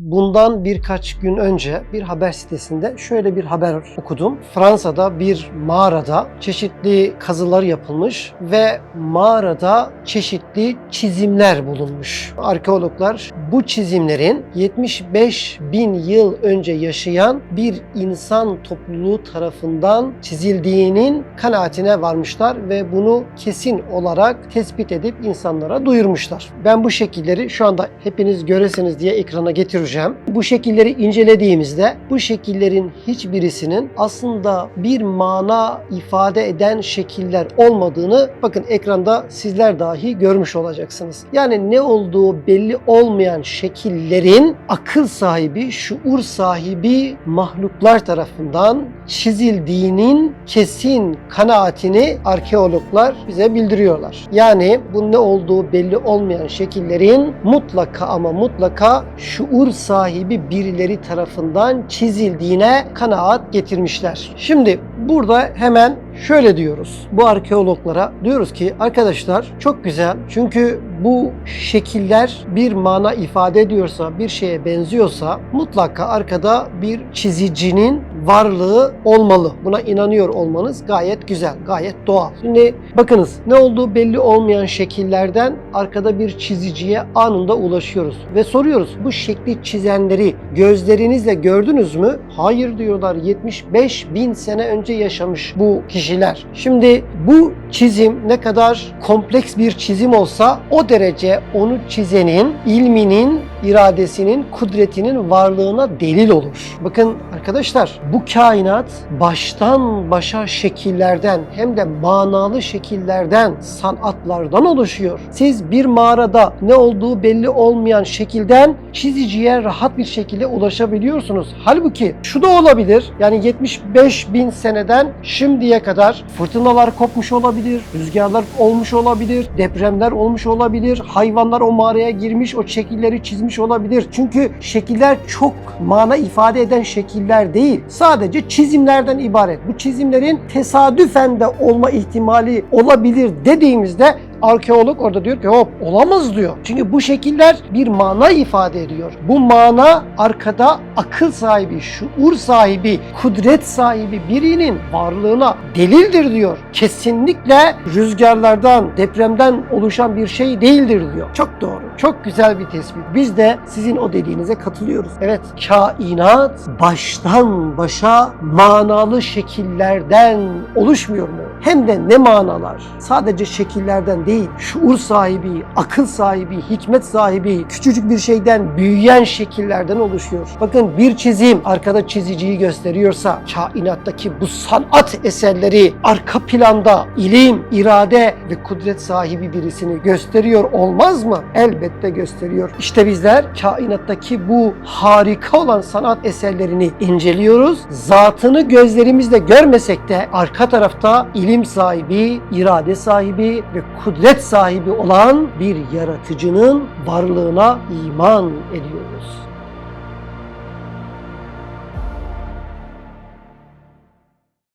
bundan birkaç gün önce bir haber sitesinde şöyle bir haber okudum. Fransa'da bir mağarada çeşitli kazılar yapılmış ve mağarada çeşitli çizimler bulunmuş. Arkeologlar bu çizimlerin 75 bin yıl önce yaşayan bir insan topluluğu tarafından çizildiğinin kanaatine varmışlar ve bunu kesin olarak tespit edip insanlara duyurmuşlar. Ben bu şekilleri şu anda hepiniz göresiniz diye ekrana getireceğim. Bu şekilleri incelediğimizde bu şekillerin hiçbirisinin aslında bir mana ifade eden şekiller olmadığını bakın ekranda sizler dahi görmüş olacaksınız. Yani ne olduğu belli olmayan şekillerin akıl sahibi, şuur sahibi mahluklar tarafından çizildiğinin kesin kanaatini arkeologlar bize bildiriyorlar. Yani bu ne olduğu belli olmayan şekillerin mutlaka ama mutlaka şuur sahibi birileri tarafından çizildiğine kanaat getirmişler. Şimdi burada hemen şöyle diyoruz. Bu arkeologlara diyoruz ki arkadaşlar çok güzel çünkü bu şekiller bir mana ifade ediyorsa, bir şeye benziyorsa mutlaka arkada bir çizicinin varlığı olmalı. Buna inanıyor olmanız gayet güzel, gayet doğal. Şimdi bakınız ne olduğu belli olmayan şekillerden arkada bir çiziciye anında ulaşıyoruz ve soruyoruz bu şekli çizenleri gözlerinizle gördünüz mü? Hayır diyorlar 75 bin sene önce yaşamış bu kişiler. Şimdi bu çizim ne kadar kompleks bir çizim olsa o derece onu çizenin ilminin, iradesinin, kudretinin varlığına delil olur. Bakın arkadaşlar bu kainat baştan başa şekillerden hem de manalı şekillerden, sanatlardan oluşuyor. Siz bir mağarada ne olduğu belli olmayan şekilden çiziciye rahat bir şekilde ulaşabiliyorsunuz. Halbuki şu da olabilir. Yani 75 bin seneden şimdiye kadar fırtınalar kopmuş olabilir, rüzgarlar olmuş olabilir, depremler olmuş olabilir, hayvanlar o mağaraya girmiş, o şekilleri çizmiş olabilir. Çünkü şekiller çok mana ifade eden şekiller değil. Sadece çizimlerden ibaret. Bu çizimlerin tesadüfen de olma ihtimali olabilir dediğimizde arkeolog orada diyor ki hop olamaz diyor. Çünkü bu şekiller bir mana ifade ediyor. Bu mana arkada akıl sahibi, şuur sahibi, kudret sahibi birinin varlığına delildir diyor. Kesinlikle rüzgarlardan, depremden oluşan bir şey değildir diyor. Çok doğru. Çok güzel bir tespit. Biz de sizin o dediğinize katılıyoruz. Evet, kainat baştan başa manalı şekillerden oluşmuyor mu? Hem de ne manalar? Sadece şekillerden değil, şuur sahibi, akıl sahibi, hikmet sahibi, küçücük bir şeyden büyüyen şekillerden oluşuyor. Bakın bir çizim arkada çiziciyi gösteriyorsa kainattaki bu sanat eserleri arka planda ilim, irade ve kudret sahibi birisini gösteriyor olmaz mı? Elbette gösteriyor. İşte bizler kainattaki bu harika olan sanat eserlerini inceliyoruz. Zatını gözlerimizle görmesek de arka tarafta ilim sahibi, irade sahibi ve kudret sahibi olan bir yaratıcının varlığına iman ediyoruz.